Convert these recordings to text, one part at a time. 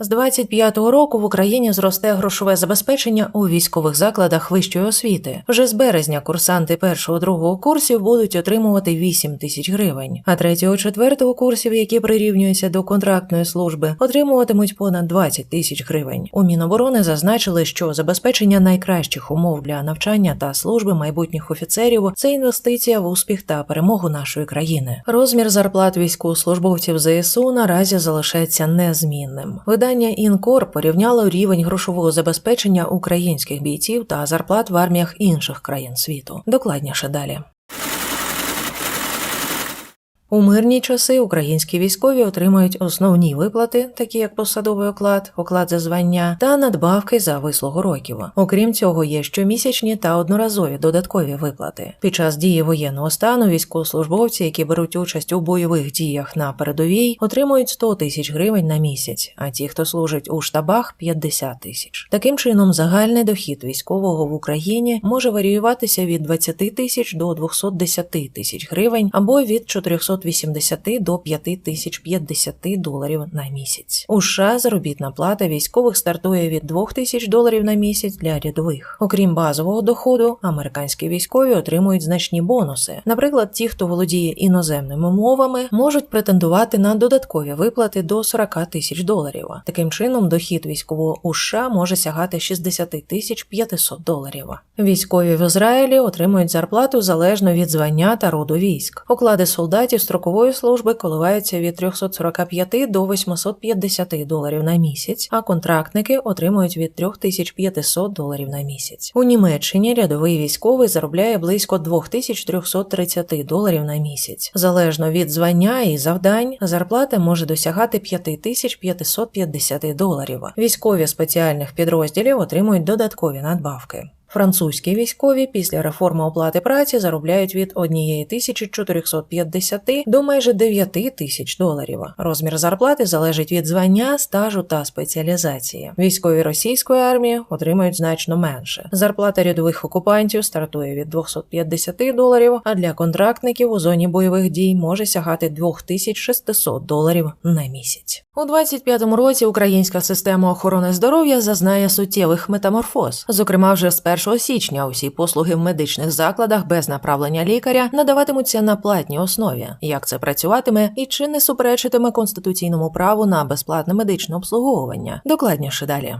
З 25-го року в Україні зросте грошове забезпечення у військових закладах вищої освіти. Вже з березня курсанти першого другого курсів будуть отримувати 8 тисяч гривень, а третього четвертого курсів, які прирівнюються до контрактної служби, отримуватимуть понад 20 тисяч гривень. У Міноборони зазначили, що забезпечення найкращих умов для навчання та служби майбутніх офіцерів це інвестиція в успіх та перемогу нашої країни. Розмір зарплат військовослужбовців ЗСУ наразі залишається незмінним. Видання Інкор порівняло рівень грошового забезпечення українських бійців та зарплат в арміях інших країн світу. Докладніше далі. У мирні часи українські військові отримують основні виплати, такі як посадовий оклад, оклад за звання та надбавки за вислугу років. Окрім цього, є щомісячні та одноразові додаткові виплати. Під час дії воєнного стану військовослужбовці, які беруть участь у бойових діях на передовій, отримують 100 тисяч гривень на місяць, а ті, хто служить у штабах, 50 тисяч. Таким чином, загальний дохід військового в Україні може варіюватися від 20 тисяч до 210 тисяч гривень або від 400 480 до 5050 доларів на місяць. У США заробітна плата військових стартує від 2000 доларів на місяць для рядових. Окрім базового доходу, американські військові отримують значні бонуси. Наприклад, ті, хто володіє іноземними мовами, можуть претендувати на додаткові виплати до 40 тисяч доларів. Таким чином, дохід військового у США може сягати 60 тисяч 500 доларів. Військові в Ізраїлі отримують зарплату залежно від звання та роду військ. Оклади солдатів строкової служби коливаються від 345 до 850 доларів на місяць, а контрактники отримують від 3500 доларів на місяць. У Німеччині рядовий військовий заробляє близько 2330 доларів на місяць. Залежно від звання і завдань, зарплата може досягати 5550 доларів. Військові спеціальних підрозділів отримують додаткові надбавки. Французькі військові після реформи оплати праці заробляють від 1450 до майже 9 тисяч доларів. Розмір зарплати залежить від звання, стажу та спеціалізації. Військові російської армії отримують значно менше. Зарплата рядових окупантів стартує від 250 доларів, а для контрактників у зоні бойових дій може сягати 2600 доларів на місяць. У 25-му році українська система охорони здоров'я зазнає суттєвих метаморфоз. Зокрема, вже з 1 січня усі послуги в медичних закладах без направлення лікаря надаватимуться на платній основі. Як це працюватиме і чи не суперечитиме конституційному праву на безплатне медичне обслуговування? Докладніше далі.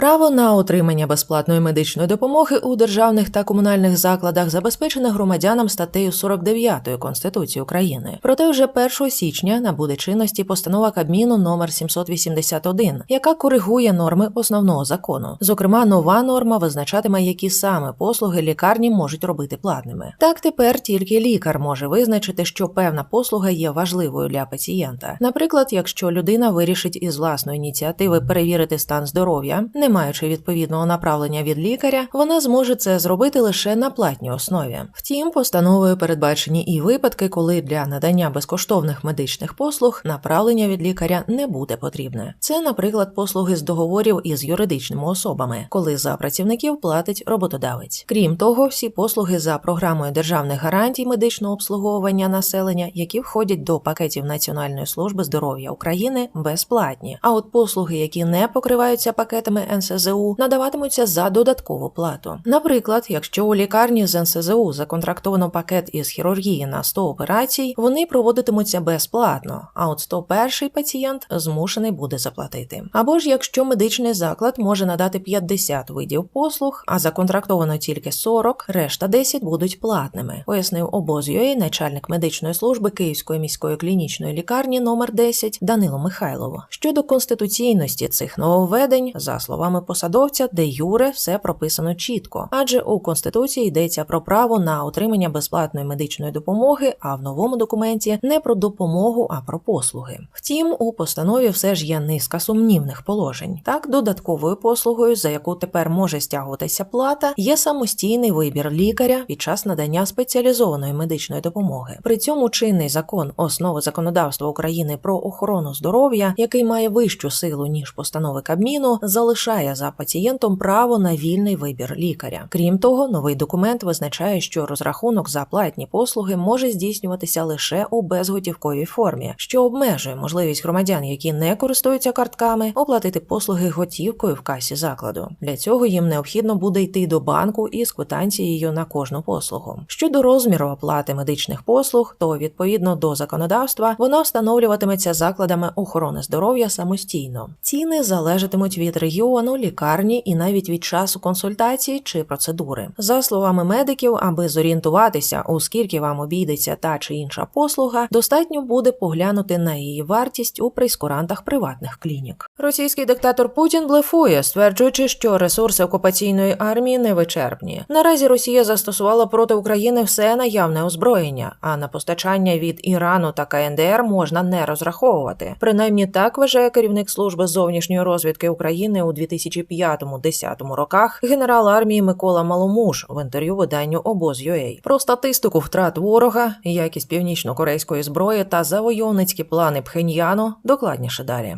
Право на отримання безплатної медичної допомоги у державних та комунальних закладах забезпечене громадянам статтею 49 Конституції України. Проте вже 1 січня набуде чинності постанова Кабміну номер 781, яка коригує норми основного закону. Зокрема, нова норма визначатиме, які саме послуги лікарні можуть робити платними. Так тепер тільки лікар може визначити, що певна послуга є важливою для пацієнта. Наприклад, якщо людина вирішить із власної ініціативи перевірити стан здоров'я, не маючи відповідного направлення від лікаря, вона зможе це зробити лише на платній основі. Втім, постановою передбачені і випадки, коли для надання безкоштовних медичних послуг направлення від лікаря не буде потрібне. Це, наприклад, послуги з договорів із юридичними особами, коли за працівників платить роботодавець. Крім того, всі послуги за програмою державних гарантій медичного обслуговування населення, які входять до пакетів Національної служби здоров'я України, безплатні. А от послуги, які не покриваються пакетами НСЗУ, надаватимуться за додаткову плату. Наприклад, якщо у лікарні з НСЗУ законтрактовано пакет із хірургії на 100 операцій, вони проводитимуться безплатно, а от 101 пацієнт змушений буде заплатити. Або ж якщо медичний заклад може надати 50 видів послуг, а законтрактовано тільки 40, решта 10 будуть платними, пояснив обоз.ua начальник медичної служби Київської міської клінічної лікарні номер 10 Данило Михайлово. Щодо конституційності цих нововведень, за словами посадовця, де юре все прописано чітко, адже у конституції йдеться про право на отримання безплатної медичної допомоги, а в новому документі не про допомогу, а про послуги. Втім, у постанові все ж є низка сумнівних положень. Так, додатковою послугою, за яку тепер може стягуватися плата, є самостійний вибір лікаря під час надання спеціалізованої медичної допомоги. При цьому чинний закон основи законодавства України про охорону здоров'я, який має вищу силу ніж постанови Кабміну, залишає залишає за пацієнтом право на вільний вибір лікаря. Крім того, новий документ визначає, що розрахунок за платні послуги може здійснюватися лише у безготівковій формі, що обмежує можливість громадян, які не користуються картками, оплатити послуги готівкою в касі закладу. Для цього їм необхідно буде йти до банку із квитанцією на кожну послугу. Щодо розміру оплати медичних послуг, то відповідно до законодавства вона встановлюватиметься закладами охорони здоров'я самостійно. Ціни залежатимуть від регіону, лікарні і навіть від часу консультації чи процедури. За словами медиків, аби зорієнтуватися, у скільки вам обійдеться та чи інша послуга, достатньо буде поглянути на її вартість у прейскурантах приватних клінік. Російський диктатор Путін блефує, стверджуючи, що ресурси окупаційної армії невичерпні. Наразі Росія застосувала проти України все наявне озброєння, а на постачання від Ірану та КНДР можна не розраховувати. Принаймні так вважає керівник служби зовнішньої розвідки України у 2005-10 роках генерал армії Микола Маломуш в інтерв'ю виданню Обоз.UA. Про статистику втрат ворога, якість північно-корейської зброї та завойовницькі плани Пхеньяну докладніше далі.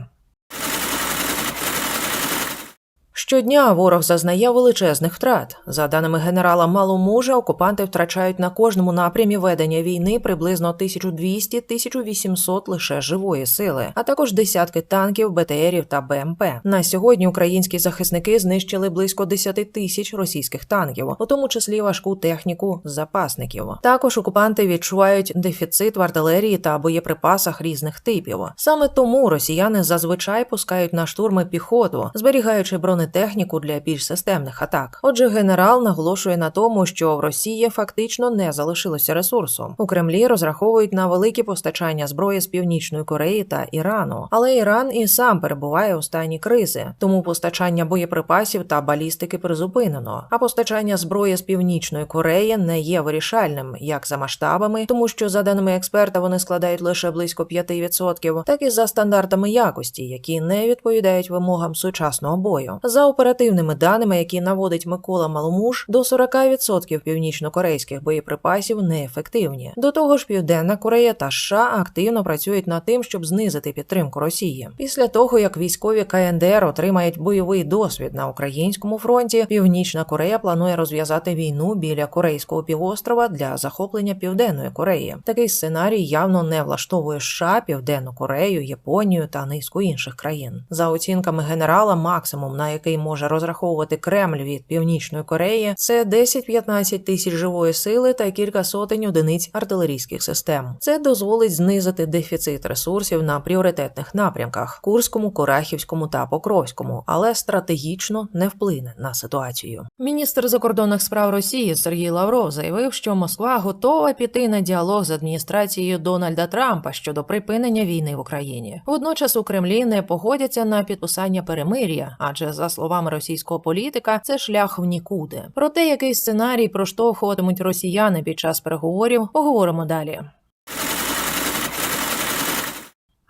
Щодня ворог зазнає величезних втрат. За даними генерала Маломужа, окупанти втрачають на кожному напрямі ведення війни приблизно 1200-1800 лише живої сили, а також десятки танків, БТРів та БМП. На сьогодні українські захисники знищили близько 10 тисяч російських танків, у тому числі важку техніку запасників. Також окупанти відчувають дефіцит в артилерії та боєприпасах різних типів. Саме тому росіяни зазвичай пускають на штурми піхоту, зберігаючи бронетехніку для більш системних атак. Отже, генерал наголошує на тому, що в Росії фактично не залишилося ресурсу. У Кремлі розраховують на великі постачання зброї з північної Кореї та Ірану, але Іран і сам перебуває у стані кризи, тому постачання боєприпасів та балістики призупинено. А постачання зброї з північної Кореї не є вирішальним як за масштабами, тому що за даними експерта вони складають лише близько 5%, так і за стандартами якості, які не відповідають вимогам сучасного бою. За оперативними даними, які наводить Микола Маломуш, до 40% північно-корейських боєприпасів неефективні. До того ж, Південна Корея та США активно працюють над тим, щоб знизити підтримку Росії. Після того, як військові КНДР отримають бойовий досвід на українському фронті, Північна Корея планує розв'язати війну біля Корейського півострова для захоплення Південної Кореї. Такий сценарій явно не влаштовує США, Південну Корею, Японію та низку інших країн. За оцінками генерала, максимум на який може розраховувати Кремль від Північної Кореї, це 10-15 тисяч живої сили та кілька сотень одиниць артилерійських систем. Це дозволить знизити дефіцит ресурсів на пріоритетних напрямках Курському, Корахівському та Покровському, але стратегічно не вплине на ситуацію. Міністр закордонних справ Росії Сергій Лавров заявив, що Москва готова піти на діалог з адміністрацією Дональда Трампа щодо припинення війни в Україні. Водночас у Кремлі не погодяться на підписання перемир'я, адже за словами російського політика, це шлях в нікуди. Про те, який сценарій проштовхуватимуть росіяни під час переговорів, поговоримо далі.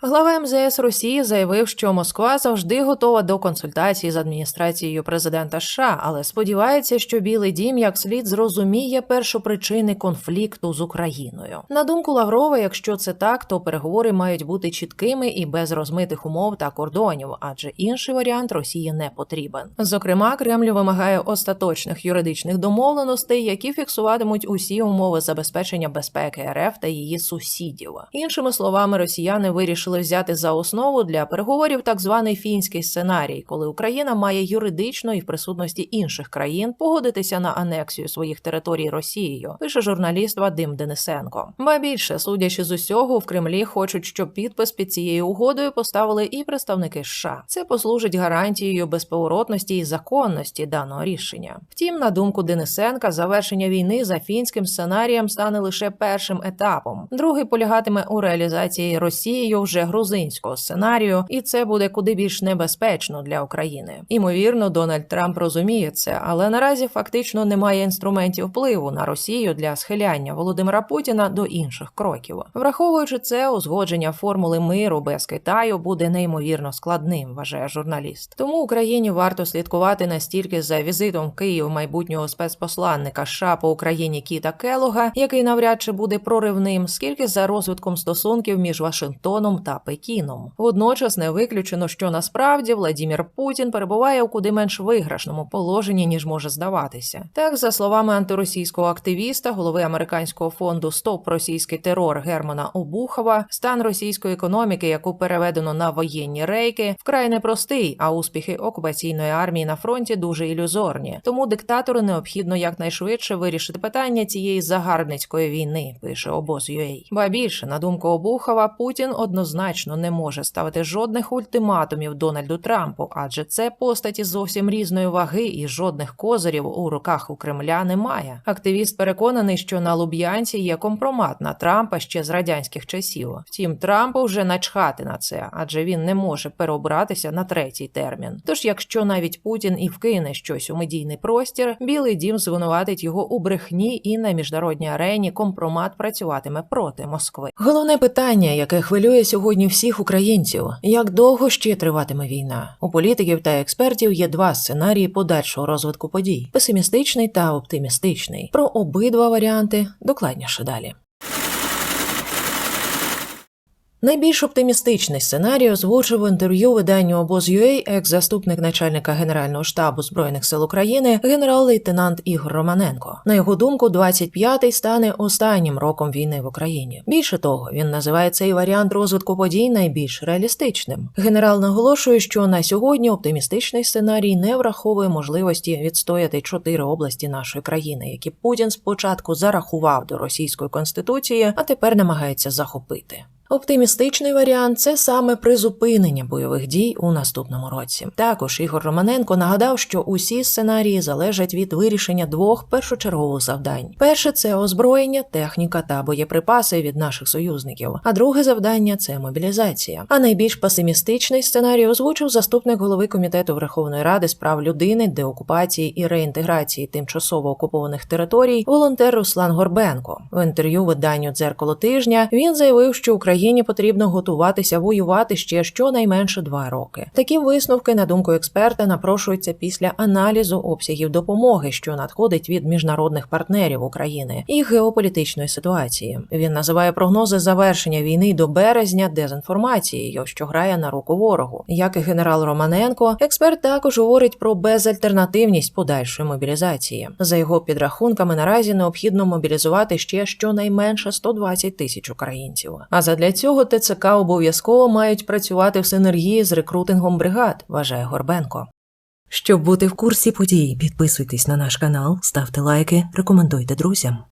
Глава МЗС Росії заявив, що Москва завжди готова до консультацій з адміністрацією президента США, але сподівається, що Білий Дім як слід зрозуміє першопричини конфлікту з Україною. На думку Лаврова, якщо це так, то переговори мають бути чіткими і без розмитих умов та кордонів, адже інший варіант Росії не потрібен. Зокрема, Кремль вимагає остаточних юридичних домовленостей, які фіксуватимуть усі умови забезпечення безпеки РФ та її сусідів. Іншими словами, росіяни вирішили взяти за основу для переговорів так званий фінський сценарій, коли Україна має юридично і в присутності інших країн погодитися на анексію своїх територій Росією, пише журналіст Вадим Денисенко. Ба більше, судячи з усього, в Кремлі хочуть, щоб підпис під цією угодою поставили і представники США. Це послужить гарантією безповоротності і законності даного рішення. Втім, на думку Денисенка, завершення війни за фінським сценарієм стане лише першим етапом. Другий полягатиме у реалізації Росією вже грузинського сценарію, і це буде куди більш небезпечно для України. Імовірно, Дональд Трамп розуміє це, але наразі фактично немає інструментів впливу на Росію для схиляння Володимира Путіна до інших кроків. Враховуючи це, узгодження формули миру без Китаю буде неймовірно складним, вважає журналіст. Тому Україні варто слідкувати настільки за візитом в Київ майбутнього спецпосланника США по Україні Кіта Келога, який навряд чи буде проривним, скільки за розвитком стосунків між Вашингтоном та та Пекіном. Водночас не виключено, що насправді Владімір Путін перебуває у куди менш виграшному положенні ніж може здаватися. Так, за словами антиросійського активіста, голови американського фонду Стоп російський терор Германа Обухова, стан російської економіки, яку переведено на воєнні рейки, вкрай непростий, а успіхи окупаційної армії на фронті дуже ілюзорні. Тому диктатору необхідно якнайшвидше вирішити питання цієї загарбницької війни, пише обоз.ua. Ба більше, на думку Обухова, Путін однозначно не може ставити жодних ультиматумів Дональду Трампу, адже це постаті зовсім різної ваги і жодних козирів у руках у Кремля немає. Активіст переконаний, що на Луб'янці є компромат на Трампа ще з радянських часів. Втім, Трампу вже начхати на це, адже він не може переобратися на третій термін. Тож, якщо навіть Путін і вкине щось у медійний простір, Білий Дім звинуватить його у брехні і на міжнародній арені компромат працюватиме проти Москви. Головне питання, яке хвилює сьогодні всіх українців: як довго ще триватиме війна? У політиків та експертів є два сценарії подальшого розвитку подій: песимістичний та оптимістичний. Про обидва варіанти докладніше далі. Найбільш оптимістичний сценарій озвучив в інтерв'ю виданню обоз.ua екс-заступник начальника Генерального штабу збройних сил України генерал-лейтенант Ігор Романенко. На його думку, 25-й стане останнім роком війни в Україні. Більше того, він називає цей варіант розвитку подій найбільш реалістичним. Генерал наголошує, що на сьогодні оптимістичний сценарій не враховує можливості відстояти чотири області нашої країни, які Путін спочатку зарахував до російської конституції, а тепер намагається захопити. Оптимістичний варіант це саме призупинення бойових дій у наступному році. Також Ігор Романенко нагадав, що усі сценарії залежать від вирішення двох першочергових завдань: перше це озброєння, техніка та боєприпаси від наших союзників. А друге завдання це мобілізація. А найбільш песимістичний сценарій озвучив заступник голови комітету Верховної Ради з прав людини, деокупації і реінтеграції тимчасово окупованих територій, волонтер Руслан Горбенко. В інтерв'ю виданню дзеркало тижня він заявив, що Україні потрібно готуватися воювати ще щонайменше два роки. Такі висновки, на думку експерта, напрошуються після аналізу обсягів допомоги, що надходить від міжнародних партнерів України, і геополітичної ситуації. Він називає прогнози завершення війни до березня дезінформацією, що грає на руку ворогу. Як і генерал Романенко, експерт також говорить про безальтернативність подальшої мобілізації. За його підрахунками, наразі необхідно мобілізувати ще щонайменше 120 тисяч українців. А задля цього ТЦК обов'язково мають працювати в синергії з рекрутингом бригад, вважає Горбенко. Щоб бути в курсі подій, підписуйтесь на наш канал, ставте лайки, рекомендуйте друзям.